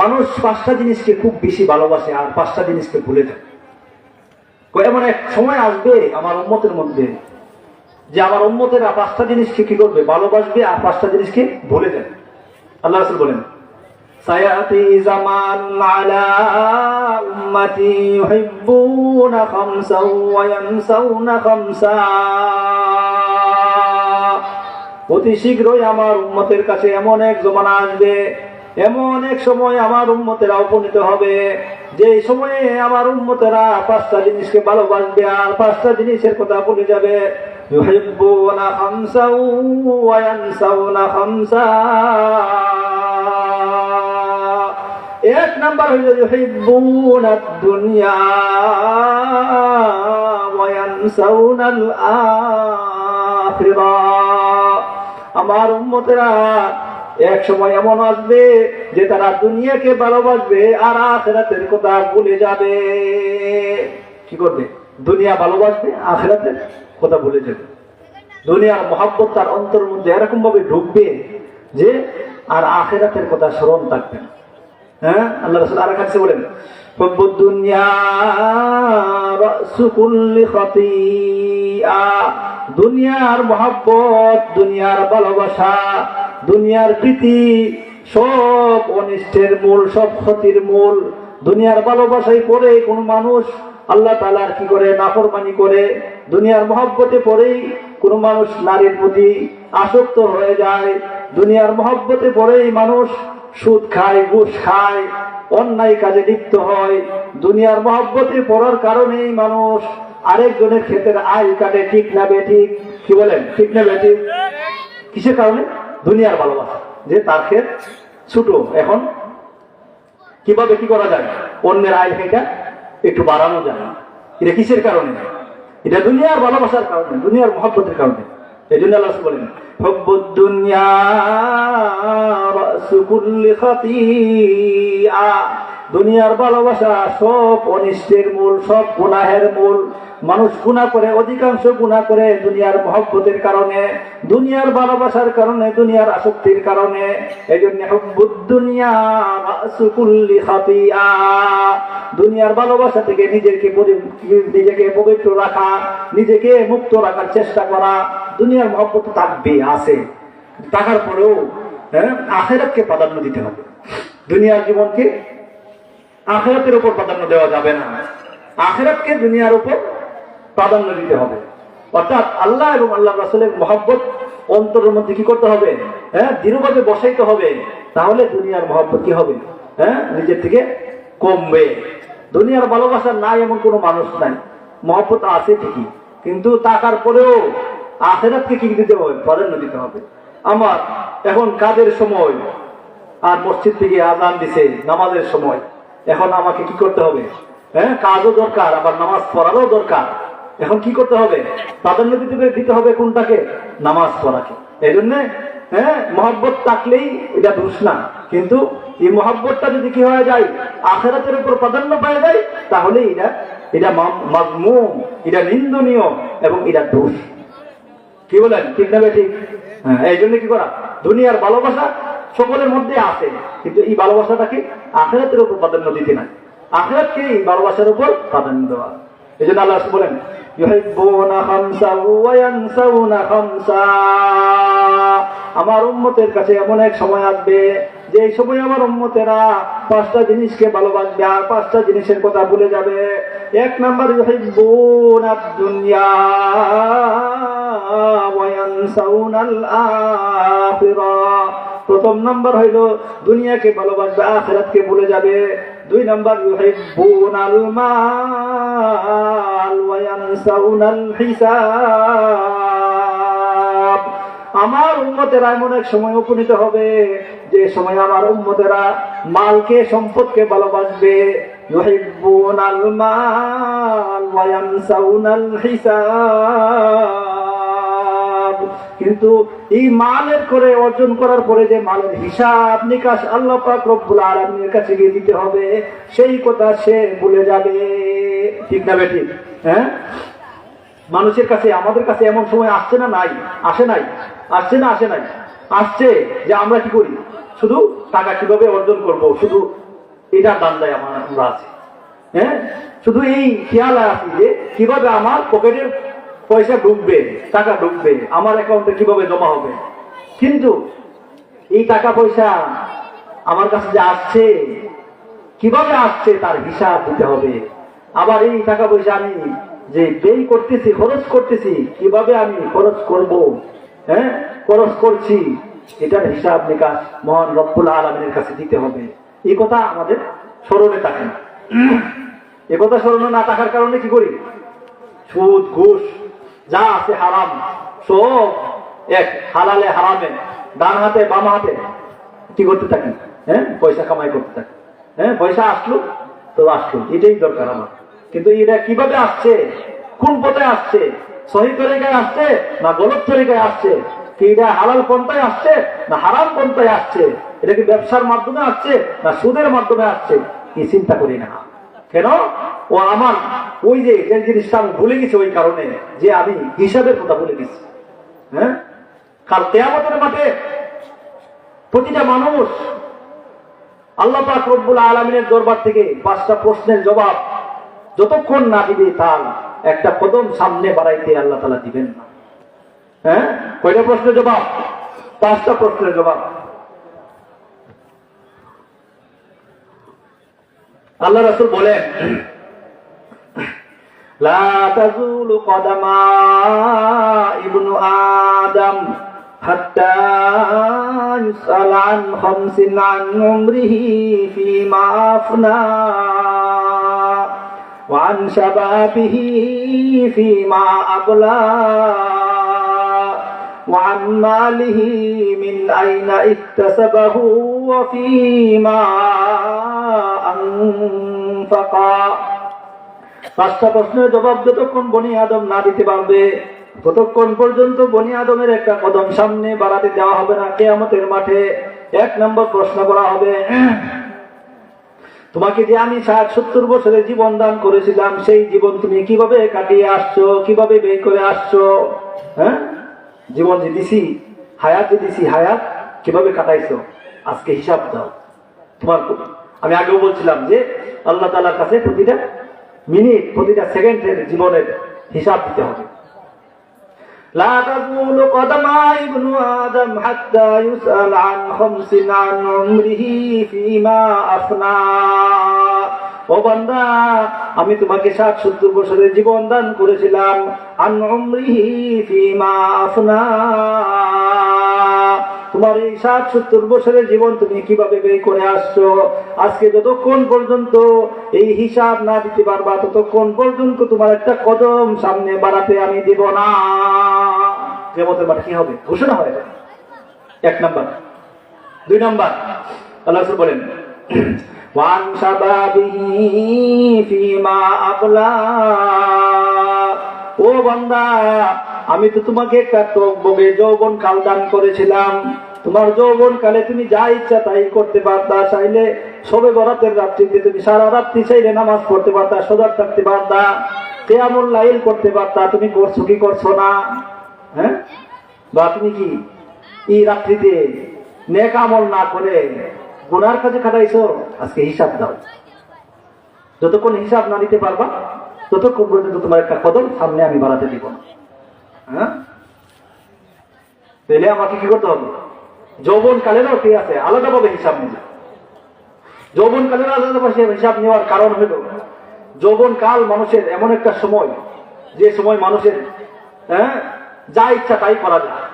মানুষ পাঁচটা জিনিসকে খুব বেশি ভালোবাসে আর পাঁচটা জিনিসকে ভুলে যায়। এমন এক সময় আসবে আমার উন্মতের মধ্যে, যে আমার উম্মতেরা পাঁচটা জিনিসকে কি করবে? ভালোবাসবে আর পাঁচটা জিনিসকে ভুলে যাবে আল্লাহ রাসূল বলেন অতি শীঘ্রই আমার উন্মতের কাছে এমন এক জমানা আসবে এমন এক সময় আমার উন্মতেরা উপনীত হবে। যে সময়ে আমার উন্মতেরা পাঁচটা জিনিসকে ভালোবাসবে আর পাঁচটা জিনিসের কথা ভুলে যাবে। এক নাম্বার হইল দুনিয়া আমার উম্মতেরা এক সময় এমন আসবে যে তারা দুনিয়াকে ভালোবাসবে আর আখেরাতের কথা ভুলে যাবে। কি করবে? দুনিয়া ভালোবাসবে, আখেরাতের কথা ভুলে যাবে। দুনিয়ার মহাব্বত তার অন্তর মধ্যে এরকম ভাবে ঢুকবে যে আর আখেরাতের কথা স্মরণ থাকবে হ্যাঁ? আল্লাহ আর কাছে বলেন দুনিয়ার মহাব্বত, দুনিয়ার ভালোবাসা দুনিয়ার প্রীতি সব অনিষ্টের মূল, সব ক্ষতির মূল। দুনিয়ার ভালোবাসায় পড়ে কোন মানুষ আল্লাহ তালার কি করে? নাফরমানি করে। দুনিয়ার মহব্বতে পড়েই কোন মানুষ নারীর প্রতি আসক্ত হয়ে যায়। দুনিয়ার মহব্বতে পড়েই মানুষ সুদ খায়, ঘুষ খায়, অন্যায় কাজে লিপ্ত হয়। দুনিয়ার মহব্বতে পড়ার কারণেই মানুষ আরেকজনের ক্ষেতের আয় কাটে। ঠিক না ঠিক? কি বলেন? ঠিক না ঠিক? কিসের কারণে? দুনিয়ার ভালোবাসা, যে তার ক্ষেত ছোট। এখন কীভাবে কি করা যায়? অন্যের আয় এটা একটু বাড়ানো যায়। এটা কিসের কারণে? এটা দুনিয়ার ভালোবাসার কারণে, দুনিয়ার মহব্বতের কারণে। এই জন্য আল্লাহ বলেন حب দুনিয়ার ভালোবাসা সব অনিষ্টের মূল, সব গুনাহের মূল। মানুষ গুণা করে, অধিকাংশ গুণা করে দুনিয়ার মহব্বতের কারণে, দুনিয়ার ভালোবাসার কারণে, দুনিয়ার আসক্তির কারণে। এই জন্য দুনিয়ার ভালোবাসা থেকে নিজেকে নিজেকে পবিত্র রাখা, নিজেকে মুক্ত রাখার চেষ্টা করা। দুনিয়ার মহব্বত থাকবে, আছে। থাকার পরেও হ্যাঁ আখেরাতকে প্রাধান্য দিতে হবে। দুনিয়ার জীবনকে আখেরাতের উপর প্রাধান্য দেওয়া যাবে না। আখেরাতকে দুনিয়ার উপর প্রাধান্য দিতে হবে। অর্থাৎ আল্লাহ এবং আল্লাহ রাসুলের মহব্বত অন্তরের মধ্যে কি করতে হবে? হ্যাঁ দৃঢ়ভাবে বসাইতে হবে। তাহলে দুনিয়ার মহব্বত কি হবে? হ্যাঁ নিজের থেকে কমবে। দুনিয়ার ভালোবাসা নাই এমন কোনো মানুষ নাই। মহব্বত আছে ঠিকই, কিন্তু টাকার পরেও আখেরাতকে কি দিতে হবে? প্রাধান্য দিতে হবে। আমার এখন কাজের সময়, আর মসজিদ থেকে আজান দিছে, নামাজের সময়। এখন আমাকে কি করতে হবে? হ্যাঁ কাজও দরকার, আবার নামাজ পড়ারও দরকার। এখন কি করতে হবে? প্রাধান্য দিতে দিতে হবে কোনটাকে? নামাজ পড়াকে। এই জন্য হ্যাঁ মহব্বত থাকলেই এটা দোষ না। কিন্তু এই মহব্বতটা যদি কি হয়ে যায়, আখেরাতের উপর প্রাধান্য পাওয়া যায়, তাহলে এটা এটা মাজমুম, এটা নিন্দনীয় এবং এটা দোষ। কি বলেন? ঠিক না ঠিক? হ্যাঁ এই জন্য কি করা? দুনিয়ার ভালোবাসা সকলের মধ্যে আছে। কিন্তু এই ভালোবাসাটাকে আখেরাতের উপর প্রাধান্য দিতে নাই। আখেরাতকে এই ভালোবাসার উপর প্রাধান্য দেওয়া। এই জন্য আল্লাহ বলেন আমার উম্মতের কাছে এমন এক সময় আসবে যে সময় আমার উম্মতেরা পাঁচটা জিনিসকে ভালোবাসবে আর পাঁচটা জিনিসের কথা ভুলে যাবে। এক নাম্বার দুনিয়া ওয়া ইয়ানসাউনাল আখিরাহ প্রথম নাম্বার হইল, দুনিয়াকে ভালোবাসবে, আখেরাতকে ভুলে যাবে। দুই নাম্বার ইউহিব্বুনাল মাল হিসাব আমার উম্মতেরা এমন এক সময় উপনীত হবে, যে সময় আমার উম্মতেরা মালকে, সম্পদকে ভালোবাসবে। মাল হিসাব কিন্তু এই মালের করে অর্জন করার পরে যে মালের হিসাব নিকাশ আল্লাহ পাক রব্বুল আলামিনের কাছে গিয়ে দিতে হবে, সেই কথা সে ভুলে যাবে। ঠিক না বেটি হ্যাঁ? মানুষের কাছে, আমাদের কাছে এমন সময় আসছে না নাই? আসে নাই? আসছে না আসে নাই? আসছে যে আমরা কি করি? শুধু টাকা কীভাবে অর্জন করব? শুধু এটা দান্দায় আমার আমরা আছি। হ্যাঁ? শুধু এই খেয়াল আছি যে কীভাবে আমার পকেটে পয়সা ঢুকবে, টাকা ঢুকবে, আমার অ্যাকাউন্টে কীভাবে জমা হবে? কিন্তু এই টাকা পয়সা আমার কাছে যে আসছে, কীভাবে আসছে তার হিসাব দিতে হবে। আবার এই টাকা পয়সা আমি যে ব্যয় করতেছি, খরচ করতেছি, কীভাবে আমি খরচ করব? হ্যাঁ? খরচ করছি, এটার হিসাব নিকাশ মহান রব্বুল আলমিনের কাছে দিতে হবে। এই কথা আমাদের স্মরণে থাকে না। এ কথা স্মরণে না থাকার কারণে কি করি? সুদ, ঘুষ যা আছে হারাম, সব এক হালালে হারামে, ডান হাতে, বাম হাতে। কি করতে থাকি? হ্যাঁ? পয়সা কামাই করতে থাকি। হ্যাঁ? পয়সা আসলো তো আসলো। এটাই দরকার আমার। কিন্তু এটা কীভাবে আসছে? কোন পথে আসছে? সহি তরিকায় আসছে না গলত তরিকায় আসছে? কি এটা হালাল পন্থায় আসছে না হারাম পন্থায় আসছে? এটা কি ব্যবসার মাধ্যমে আসছে না সুদের মাধ্যমে আসছে? কি চিন্তা করি না। কেন? ও আমার, ওই যে জিনিসটা আমি ভুলে গেছি ওই কারণে, যে আমি হিসাবের কথা ভুলে গেছি। হ্যাঁ? কাল কেয়ামতের মাঠে প্রতিটা মানুষ আল্লাহ পাক রব্বুল আলমিনের দরবার থেকে পাঁচটা প্রশ্নের জবাব যতক্ষণ না দিবে, তার একটা কদম সামনে বাড়াইতে আল্লাহ তালা দিবেন না। হ্যাঁ? কয়টা প্রশ্নের জবাব? পাঁচটা প্রশ্নের জবাব। আল্লাহ রাসুল বলেন لا تزول قدم ابن آدم حتى يسأل عن خمس عن عمره فيما أفنى وعن شبابه فيما أبلى وعن ماله من أين اكتسبه وفيما أنفقا. পাঁচটা প্রশ্নের জবাব যতক্ষণ বনি আদম না দিতে পারবে, ততক্ষণ পর্যন্ত বনি আদমের একটা কদম সামনে বাড়াতে দেওয়া হবে না। কেয়ামতের মাঠে এক নম্বর প্রশ্ন করা হবে, তোমাকে যে আমি ষাট সত্তর বছরের জীবন দান করেছিলাম, সেই জীবন তুমি কীভাবে কাটিয়ে আসছো, কীভাবে বের করে আসছো? হ্যাঁ? জীবন যে দিছি, হায়াত যে দিছি, হায়াত কীভাবে কাটাইছো? আজকে হিসাব দাও। তোমার আমি আগেও বলছিলাম যে, আল্লাহ তালার কাছে প্রতিটা মিনিট প্রতিটা সেকেন্ডের জীবনের হিসাব দিতে হবে لا تزول قدم ابن آدم حتى يسأل عن خمس عن عمره فيما أفنى ও বান্দা আমি তোমাকে ষাট সত্তর বছরের জীবন দান করেছিলাম আন উমরিহি ফিমা আফনা তোমার এই ষাট সত্তর বছরের জীবন তুমি কীভাবে বের করে আসছো? আজকে যতক্ষণ পর্যন্ত এই হিসাব না দিতে পারবা, ততক্ষণ পর্যন্ত তোমার একটা কদম সামনে বাড়াতে আমি দিব না। কেমতের মাঠে কি হবে? ঘোষণা হয়ে এক নাম্বার। দুই নাম্বার। আল্লাহ বলেন, ওয়ান শাবাবিহি ফিমা আবলা। ও বান্দা, আমি তো তোমাকে একটা টকবগে যৌবন কাল দান করেছিলাম। তোমার যৌবন কালে তুমি যা ইচ্ছা তাই করতে পারতা, চাইলে সবে বরাতের রাত্রিতে তুমি সারা রাত্রি চাইলে নামাজ পড়তে পারতা, সজাগ থাকতে পারতা, কেয়ামুল লাইল করতে পারতা, তুমি করছ কি করছ না? হ্যাঁ? বা তুমি কি এই রাত্রিতে নেক আমল না করে গুনার কাজে খাটাইছো? আজকে হিসাব দাও। যতক্ষণ হিসাব না দিতে পারবা, ততক্ষণ পর্যন্ত তোমার একটা কদম সামনে আমি বাড়াতে দিব। হ্যাঁ? তাহলে আমাকে কি করতে হবে? যৌবন কালেরও কি আছে? আলাদাভাবে হিসাব নিতে যৌবন কালের আলাদাভাবে হিসাব নেওয়ার কারণ হলো যৌবন কাল মানুষের এমন একটা সময়, যে সময় মানুষের হ্যাঁ যা ইচ্ছা তাই করা যায়।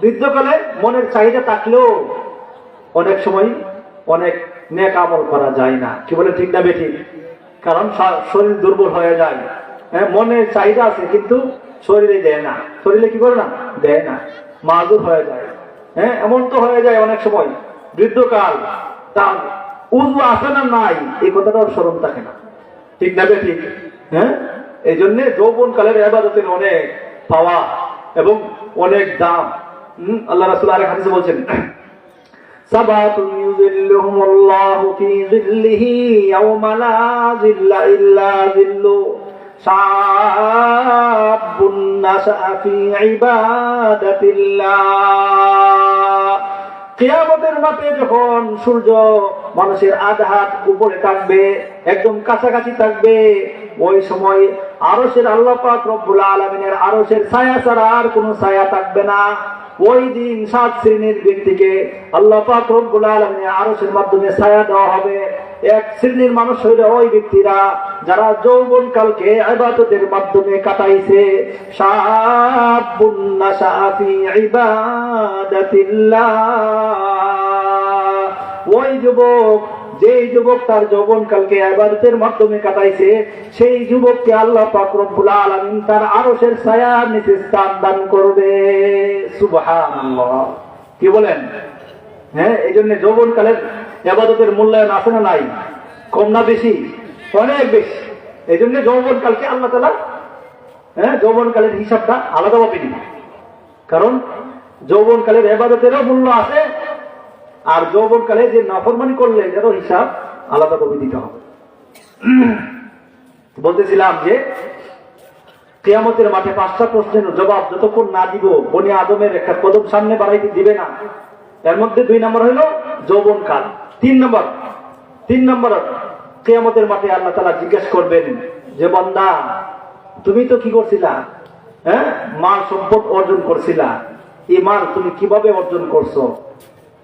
বৃদ্ধকালে মনের চাহিদা থাকলেও অনেক সময় অনেক নেক আমল করা যায় না। কি বলে ঠিক না বেঠিক কারণ শরীর দুর্বল হয়ে যায়। হ্যাঁ মনের চাহিদা আছে কিন্তু শরীরে দেয় না। শরীরে কি করে না? দেয় না। মাজুর হয়ে যায়। হ্যাঁ এমন তো হয়ে যায় অনেক সময় বৃদ্ধকাল তার উজু আসে না নাই এই কথাটা ওর স্মরণ থাকে না ঠিক না ঠিক হ্যাঁ এই জন্য যৌবন কালের আবাদতের অনেক পাওয়া এবং অনেক দাম হুম, আল্লাহ রাসুল আরেক হাদিসে বলছেন سبعة يظلهم الله في ظله يوم لا ظل إلا ظله কেয়ামতের মাঠে যখন সূর্য মানুষের আধা হাত উপরে থাকবে, একদম কাছাকাছি থাকবে, ওই সময় আরসের আল্লাহ পাক রব্বুল আলমিনের আরসের ছায়া ছাড়া আর কোনো ছায়া থাকবে না। ওই দিন সাত শ্রেণির ব্যক্তিকে আল্লাহ পাক রব্বুল আরশের মাধ্যমে ছায়া দেওয়া হবে। এক শ্রেণির মানুষ হইল ওই ব্যক্তিরা যারা যৌবন কালকে আবাদতের মাধ্যমে কাটাইছে। ওই যুবক যেই যুবক তার যৌবন কালকে আবাদতের মাধ্যমে কাটাইছে, সেই যুবককে আল্লাহ পাক রব্বুল আলামিন তার আরশের ছায়ার নিচে স্থান দান করবে। সুবহানাল্লাহ। কি বলেন? হ্যাঁ এই জন্য যৌবন কালের আবাদতের মূল্যায়ন আছে না নাই? কম না বেশি? অনেক বেশি। এই জন্য যৌবন কালকে আল্লাহ তালা হ্যাঁ যৌবন কালের হিসাবটা আলাদাভাবে দিবে কারণ যৌবন কালের এবাদতেরও মূল্য আছে আর যৌবন কালে যে নাফরমানি করলে এটারও হিসাব আলাদাভাবে দিতে হবে। বলতেছিলাম যে, কেয়ামতের মাঠে পাঁচটা প্রশ্নের জবাব যতক্ষণ না দিব, বনি আদমের একটা কদম সামনে বাড়াইতে দিবে না। এর মধ্যে দুই নম্বর হলো যৌবন কাল তিন নম্বর তিন নম্বর, কেয়ামতের মাঠে আল্লাহ তালা জিজ্ঞেস করবেন যে, বন্দা, তুমি তো কি করছিলা? হ্যাঁ? মাল সম্পদ অর্জন করছিলা। এই মাল তুমি কীভাবে অর্জন করছ?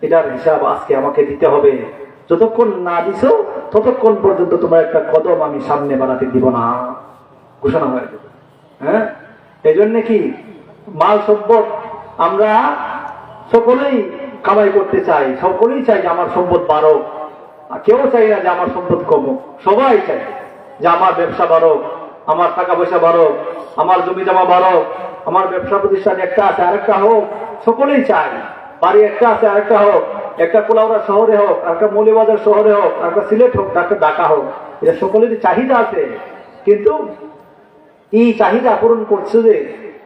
এটার হিসাব আজকে আমাকে দিতে হবে। যতক্ষণ না দিছো, ততক্ষণ পর্যন্ত তোমার একটা কদম আমি সামনে বাড়াতে দিব না। ঘোষণা হয়ে যাবে। হ্যাঁ? এই জন্য কি মাল সম্পদ আমরা সকলেই কামাই করতে চাই, সকলেই চাই যে আমার সম্পদ আর কেউ চাই না যে আমার সম্পদ কমুক। সবাই চাই যে আমার ব্যবসা বাড়ক, আমার টাকা পয়সা বাড়ক, আমার জমি জমা বাড়ক, আমার ব্যবসা প্রতিষ্ঠান একটা আছে, আরেকটা হোক, সকলেই চায়। বাড়ি একটা আছে, আরেকটা হোক। একটা কোলাউড়া শহরে হোক একটা মৌলিবাজার শহরে হোক একটা সিলেট হোক একটা ঢাকা হোক। এটা সকলেরই চাহিদা আছে। কিন্তু এই চাহিদা পূরণ করছ যে,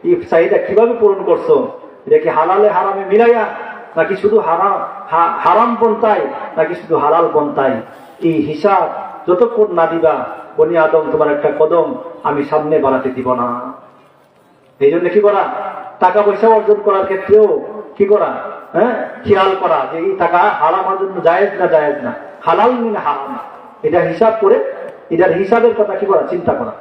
এই চাহিদা কীভাবে পূরণ করছ? এটা কি হালালে হারামে মিলাইয়া, নাকি শুধু হারাম হারাম পন্থায়, নাকি শুধু হালাল পন্থায়? এই হিসাব যতক্ষণ না দিবা, বনি আদম, তোমার একটা কদম আমি সামনে বাড়াতে দিব না। এই জন্য কি করা? টাকা পয়সা অর্জন করার ক্ষেত্রেও কি করা? হ্যাঁ? খেয়াল করা যে এই টাকা হারাম জন্য জায়েজ না জায়েজ না। হালাল মিন হারাম এটা হিসাব করে, এটার হিসাবের কথা কি করা চিন্তা করা।